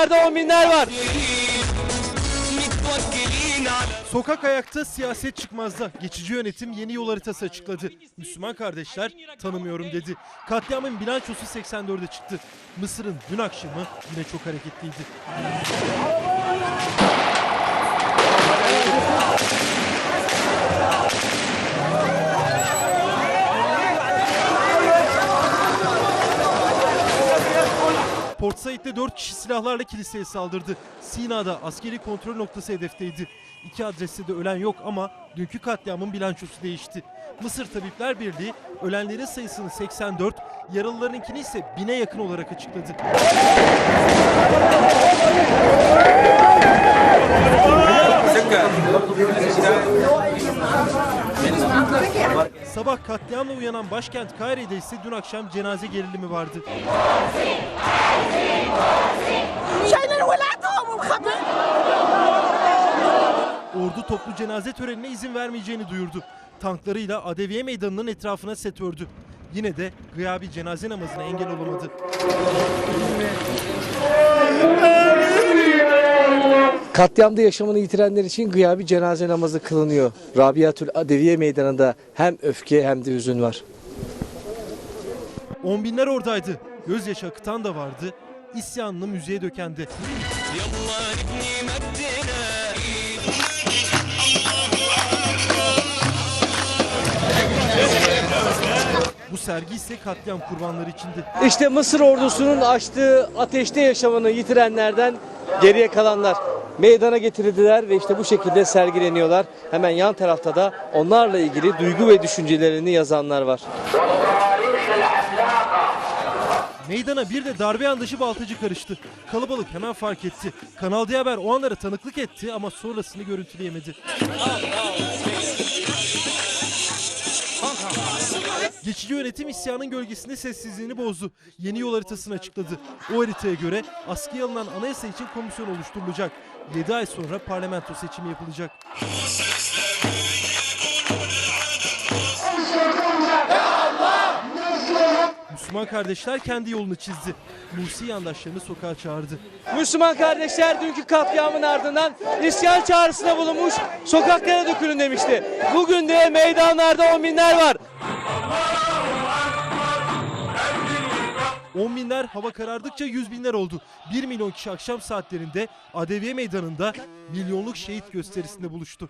Meydanlarda on binler var. Sokak ayakta siyaset çıkmazda. Geçici yönetim yeni yol haritası açıkladı. Müslüman kardeşler tanımıyorum dedi. Katliamın bilançosu 84'e çıktı. Mısır'ın dün akşamı yine çok hareketliydi. Port Said'de 4 kişi silahlarla kiliseye saldırdı. Sina'da askeri kontrol noktası hedefteydi. İki adreste de ölen yok ama dünkü katliamın bilançosu değişti. Mısır Tabipler Birliği ölenlerin sayısını 84, yaralılarınkini ise 1000'e yakın olarak açıkladı. Sabah katliamla uyanan başkent Kahire'de ise dün akşam cenaze gerilimi vardı. Ordu toplu cenaze törenine izin vermeyeceğini duyurdu. Tanklarıyla Adeviye Meydanı'nın etrafına set ördü. Yine de gıyabi cenaze namazına engel olamadı. Katliamda yaşamını yitirenler için gıyabi cenaze namazı kılınıyor. Rabiatül Adeviye Meydanı'nda hem öfke hem de hüzün var. On binler oradaydı. Gözyaşı akıtan da vardı. İsyanını müziğe döken sergi ise katliam kurbanları içindi. İşte Mısır ordusunun açtığı ateşte yaşamını yitirenlerden geriye kalanlar meydana getirildiler ve işte bu şekilde sergileniyorlar. Hemen yan tarafta da onlarla ilgili duygu ve düşüncelerini yazanlar var. Meydana bir de darbe yandaşı baltacı karıştı. Kalabalık hemen fark etti. Kanal D Haber o anlara tanıklık etti ama sonrasını görüntüleyemedi. Geçici yönetim isyanın gölgesinde sessizliğini bozdu. Yeni yol haritasını açıkladı. O haritaya göre askıya alınan anayasa için komisyon oluşturulacak. 7 ay sonra parlamento seçimi yapılacak. Müslüman kardeşler kendi yolunu çizdi. Mursi yandaşlarını sokağa çağırdı. Müslüman kardeşler dünkü katliamın ardından isyan çağrısında bulunmuş sokaklara dökülün demişti. Bugün de meydanlarda on binler var. On binler hava karardıkça yüz binler oldu. 1 milyon kişi akşam saatlerinde Adeviye Meydanı'nda milyonluk şehit gösterisinde buluştu.